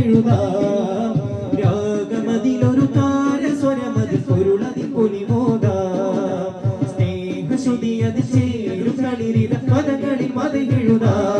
എഴുതാം രാഗമതിലൊരു താരസ്വരമതി പൊരുളതി പൊലിമോദാം സ്നേഹശ്രുതി അത് ചേരു കളിരിത പദങ്ങളിൽ മതി എഴുതാം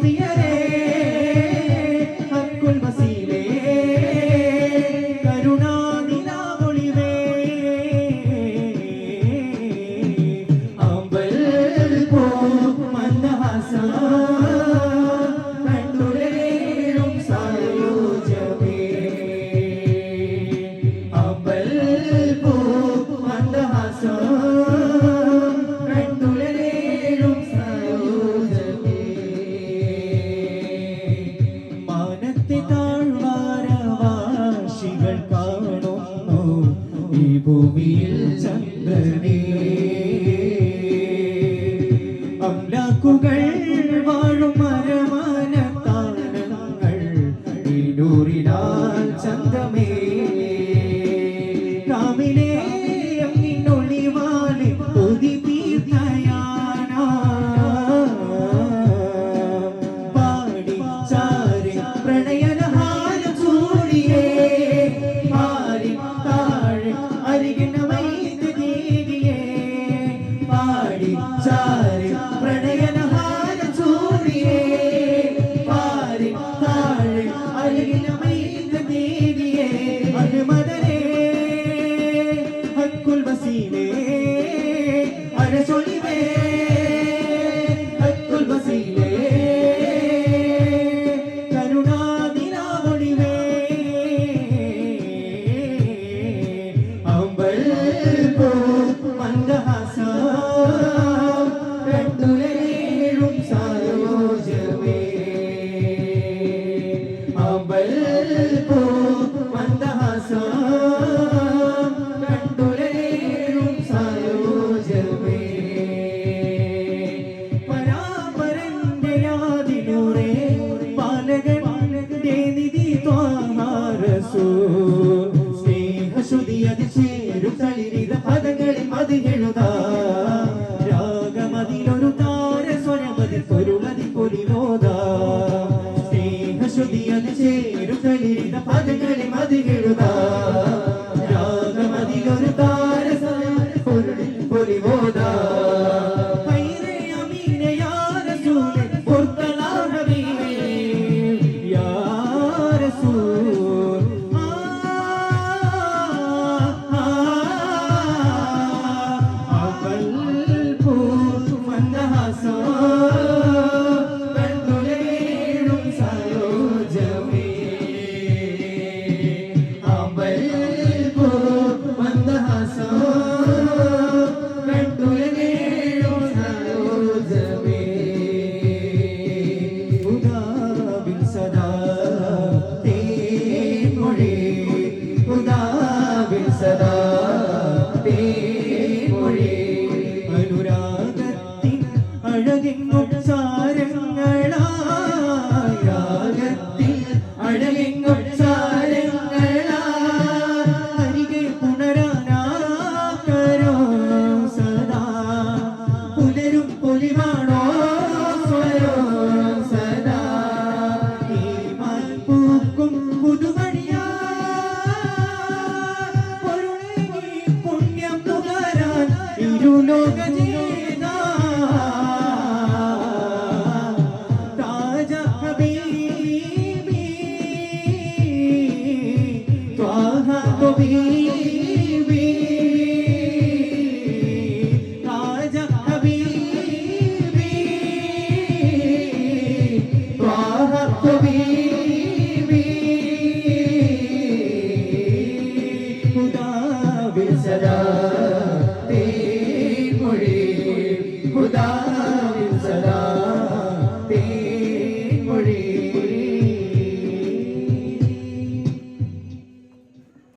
പ്രിയരേ അക്കുൽ വസീലേ കരുണാനിലാമൊളിവേ അമ്പൽ പോ മന്ദഹാസാ. ഭൂമിയിൽ ചന്ദ്രനെ സ്നേഹശ്രുതിയത് ചേരു തളിരിത പദങ്ങളിൽ മതിയെഴുത രാഗമതിലൊരു താര സ്വരമതി പൊരുളതി പൊലിവോദ സ്നേഹശ്രുതിയത് അഴകെങ്ങും സാരങ്ങളായാകത്തിൽ അഴകെങ്ങും സാരങ്ങളാരികെ പുനരാനാക്കരോ സദാ. പുലരും പൊലിമാണോ സ്വരോ സദാ. ഈ പൂക്കും പുതുമണിയ. ഇരുലോക